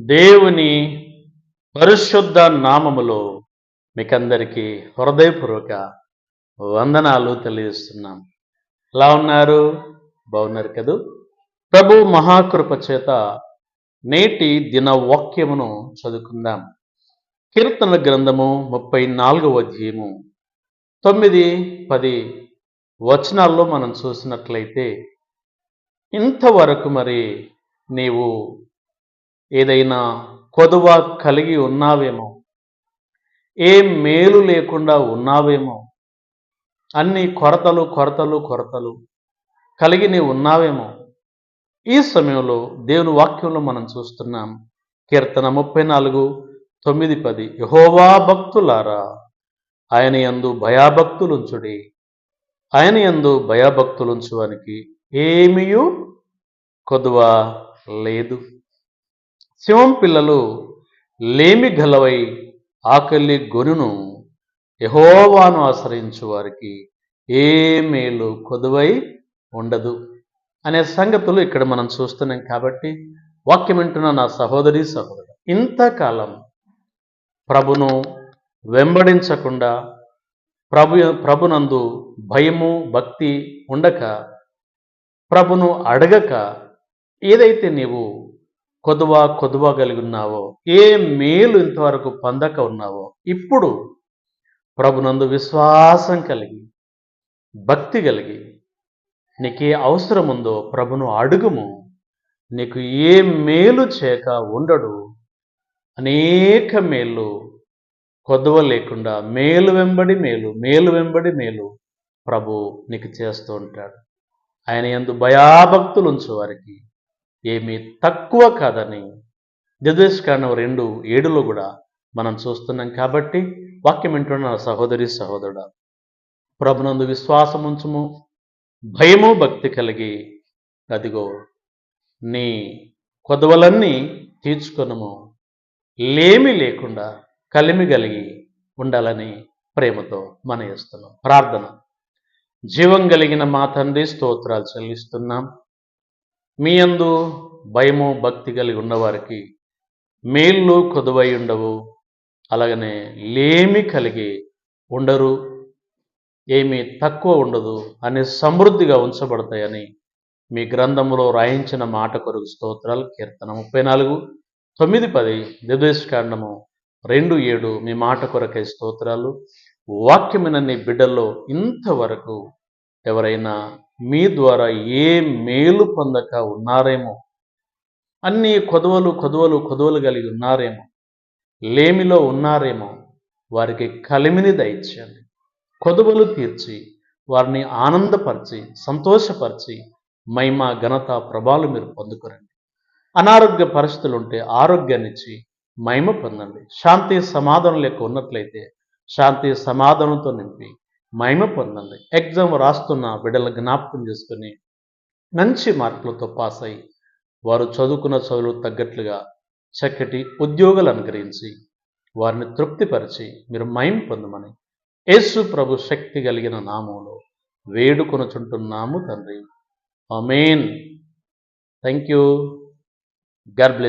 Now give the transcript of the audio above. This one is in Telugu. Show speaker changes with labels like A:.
A: దేవుని పరిశుద్ధ నామములో మీకందరికీ హృదయపూర్వక వందనాలు తెలియజేస్తున్నాం. ఎలా ఉన్నారు? బాగున్నారు కదూ? ప్రభు మహాకృప చేత నేటి దిన వాక్యమును చదువుకుందాం. కీర్తన గ్రంథము ముప్పై నాలుగవ అధ్యయము తొమ్మిది పది వచనాల్లో మనం చూసినట్లయితే ఇంతవరకు మరి నీవు ఏదైనా కొదువ కలిగి ఉన్నావేమో? ఏ మేలు లేకుండా ఉన్నావేమో? అన్ని కొరతలు కొరతలు కొరతలు కలిగి నీవు ఉన్నావేమో? ఈ సమయంలో దేవుని వాక్యంలో మనం చూస్తున్నాం. కీర్తన ముప్పై నాలుగు తొమ్మిది పది. యహోవా భక్తులారా ఆయన యందు భయాభక్తులుంచుడి. ఆయన యందు భయాభక్తులుంచువానికి ఏమీయూ కొదువ లేదు. సింహం పిల్లలు లేమి గలవై ఆకలి గొనును యహోవాను ఆశ్రయించు వారికి ఏ మేలు కొదువై ఉండదు అనే సంగతులు ఇక్కడ మనం చూస్తున్నాం కాబట్టి వాక్యం వింటున్న నా సహోదరి సహోదరు ఇంతకాలం ప్రభును వెంబడించకుండా ప్రభు ప్రభునందు భయము భక్తి ఉండక ప్రభును అడగక ఏదైతే నీవు కొదువ కొదువ కలిగి ఉన్నావో ఏ మేలు ఇంతవరకు పొందక ఉన్నావో? ఇప్పుడు ప్రభునందు విశ్వాసం కలిగి భక్తి కలిగి నీకే అవసరం ఉందో ప్రభును అడుగుము. నీకు ఏ మేలు చేయక ఉండడు. అనేక మేలు కొదువ లేకుండా మేలు వెంబడి మేలు మేలు వెంబడి మేలు ప్రభు నీకు చేస్తూ ఉంటాడు. ఆయన ఎందు భయాభక్తులు ఉంచు వారికి ఏమీ తక్కువ కాదని దిద్వేషకాండం రెండు ఏడులో కూడా మనం చూస్తున్నాం కాబట్టి వాక్యం వింటున్న నా సహోదరి సహోదరుడా ప్రభునందు విశ్వాసం ఉంచుము భయము భక్తి కలిగి అదిగో నీ కొదవలన్నీ తీర్చుకొనము లేమి లేకుండా కలిమి కలిగి ఉండాలని ప్రేమతో మనయిస్తున్నాం ప్రార్థన. జీవం కలిగిన మా తండ్రి స్తోత్రాలు చెల్లిస్తున్నాం. మీ అందు భయము భక్తి కలిగి ఉన్నవారికి మేళ్ళు కొదువై ఉండవు. అలాగనే లేమి కలిగి ఉండరు. ఏమీ తక్కువ ఉండదు. అని సమృద్ధిగా ఉంచబడతాయని మీ గ్రంథములో రాయించిన మాట కొరకు స్తోత్రాలు కీర్తన ముప్పై నాలుగు తొమ్మిది పది దిదేశకాండము రెండు ఏడు మీ మాట కొరకై స్తోత్రాలు. వాక్యమైన నీ బిడ్డల్లో ఇంతవరకు ఎవరైనా మీ ద్వారా ఏ మేలు పొందక ఉన్నారేమో అన్ని కొదవలు కొదవలు కొదవలు కలిగి ఉన్నారేమో. లేమిలో ఉన్నారేమో. వారికి కలిమిని దయచేయండి. కొదువలు తీర్చి వారిని ఆనందపరిచి సంతోషపరిచి మహిమ ఘనత ప్రభాలు మీరు పొందుకోరండి అనారోగ్య పరిస్థితులు ఉంటే ఆరోగ్యాన్నిచ్చి మహిమ పొందండి. శాంతి సమాధానం లేక ఉన్నట్లయితే శాంతి సమాధానంతో నింపి మహిమ పొందండి. ఎగ్జామ్ రాస్తున్న బిడ్డల జ్ఞాపకం చేసుకుని మంచి మార్కులతో పాస్ అయ్యి వారు చదువుకున్న చదువులు తగ్గట్లుగా చక్కటి ఉద్యోగాలు అనుగ్రహించి వారిని తృప్తిపరిచి మీరు మైం పొందమని యేసు ప్రభు శక్తి కలిగిన నామంలో వేడుకొనుచుంటున్నాము తండ్రి. Amen thank you God bless